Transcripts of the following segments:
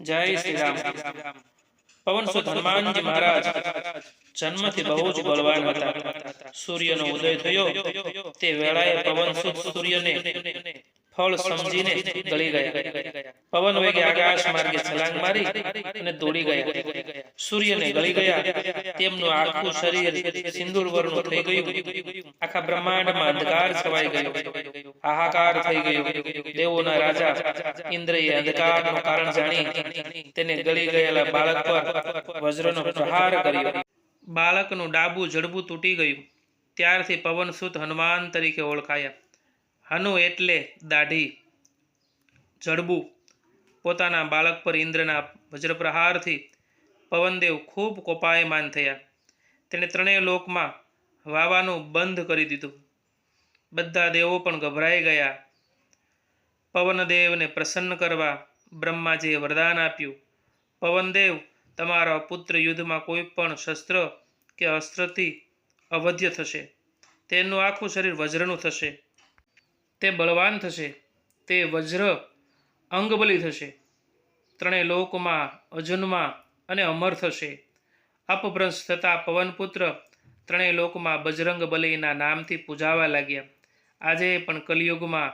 જય શ્રી રામ પવન સુત હનુમાનજી મહારાજ જન્મથી બહુ જ બળવાન હતા. સૂર્યનો ઉદય થયો. તે વેળાએ સુત સૂર્યને ફળ સમજીને ગળી ગયા. પવન વેગે આકાશ માર્ગે છલાંગ મારી અને દોડી ગયા. સૂર્યને ગળી ગયા. તેમનું આખું શરીર સિંદૂર વર્ણનું થઈ ગયું. આખા બ્રહ્માંડમાં અંધકાર છવાઈ ગયો. હાહાકાર થઈ ગયો. દેવોના રાજા ઇન્દ્રએ અંધકારનું કારણ જાણી તેને ગળી ગયેલા બાળક પર વજ્રનો પ્રહાર કર્યો. બાળકનું ડાબું જડબું તૂટી ગયું. ત્યારથી પવનસુત હનુમાન તરીકે ઓળખાયા. હનુ એટલે દાઢી. જડબું. પોતાના બાળક પર ઇન્દ્રના વજ્રપ્રહારથી પવનદેવ ખૂબ કોપાયમાન થયા. તેણે ત્રણેય લોકમાં વાવાનું બંધ કરી દીધું. બધા દેવો પણ ગભરાઈ ગયા. પવનદેવને પ્રસન્ન કરવા બ્રહ્માજીએ વરદાન આપ્યું. પવનદેવ, તમારો પુત્ર યુદ્ધમાં કોઈ પણ શસ્ત્ર કે અસ્ત્રથી અવધ્ય થશે. તેનું આખું શરીર વજ્રનું થશે. તે બળવાન થશે. તે વજ્ર અંગબલી થશે. ત્રણેય લોકમાં, અજન્મા અને અમર થશે. અપભ્રંશ થતા પવનપુત્ર ત્રણેય લોકમાં બજરંગ બલીના નામથી પૂજાવા લાગ્યા. આજે પણ કલિયુગમાં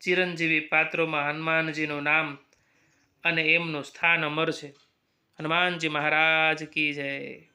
ચિરંજીવી પાત્રોમાં હનુમાનજીનું નામ અને એમનું સ્થાન અમર છે. હનુમાનજી મહારાજ કી જય.